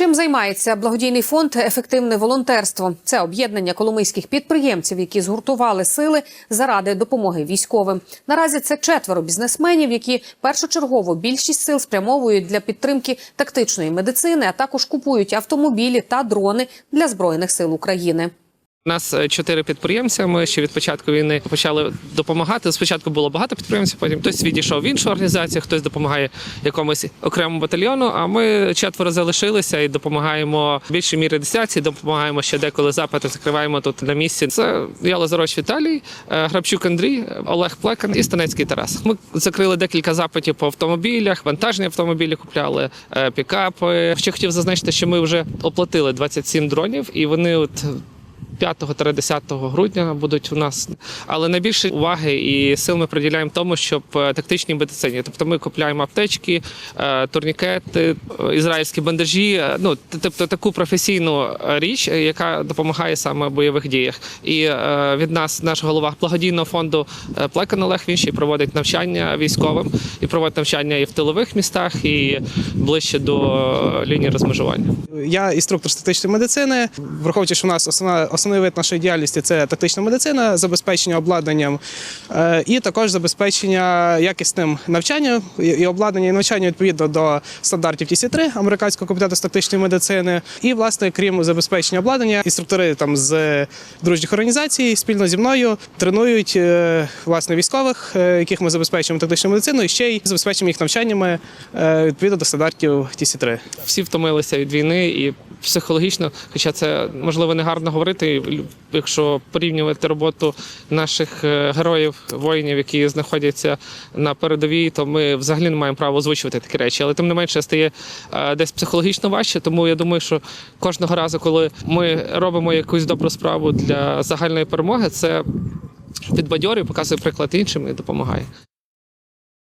Чим займається благодійний фонд Ефективне волонтерство? Це об'єднання коломийських підприємців, які згуртували сили заради допомоги військовим. Наразі це четверо бізнесменів, які першочергово більшість сил спрямовують для підтримки тактичної медицини, а також купують автомобілі та дрони для збройних сил України. Нас е, чотири підприємця. Ми ще від початку війни почали допомагати. Спочатку було багато підприємців, потім хтось відійшов в іншу організацію, хтось допомагає якомусь окремому батальйону. А ми четверо залишилися і допомагаємо в більшій мірі десятці, допомагаємо ще деколи запити, закриваємо тут на місці. Це я Лазароч Віталій, е, Грабчук Андрій, Олег Плекан і Станецький Тарас. Ми закрили декілька запитів по автомобілях, вантажні автомобілі купляли, е, пікапи. Ще хотів зазначити, що ми вже оплатили 27 дронів, і вони от. 5-10 грудня будуть у нас, але найбільше уваги і сил ми приділяємо тому, щоб е, тактичній медицині. Тобто ми купляємо аптечки, е, турнікети, е, ізраїльські бандажі. Ну тобто таку професійну річ, яка допомагає саме в бойових діях. І від нас наш голова благодійного фонду Плекан Олег він ще проводить навчання військовим і проводить навчання і в тилових містах, і ближче до лінії розмежування. Я інструктор статичної медицини. Враховуючи, що у нас основна, основний вид нашої діяльності це тактична медицина, забезпечення обладнанням е, і також забезпечення якісним навчанням і- обладнання і навчання відповідно до стандартів TC3 американського комітету з тактичної медицини. І власне, крім забезпечення обладнання, інструктори там з дружніх організацій спільно зі мною тренують е, власне військових, е, яких ми забезпечуємо тактичною медициною, і ще й забезпечуємо їх навчаннями відповідно до стандартів TC3. всі втомилися від війни і психологічно, хоча це можливо не гарно говорити, якщо порівнювати роботу наших е, героїв, воїнів, які знаходяться на передовій, то ми взагалі не маємо права озвучувати такі речі. Але тим не менше стає е, десь психологічно важче. Тому я думаю, що кожного разу, коли ми робимо якусь добру справу для загальної перемоги, це підбадьорює, показує приклад іншим і допомагає.